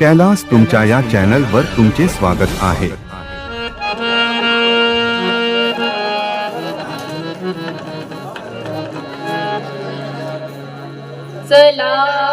कैलास तुमच्या या चॅनल वर तुमचे स्वागत आहे. चला.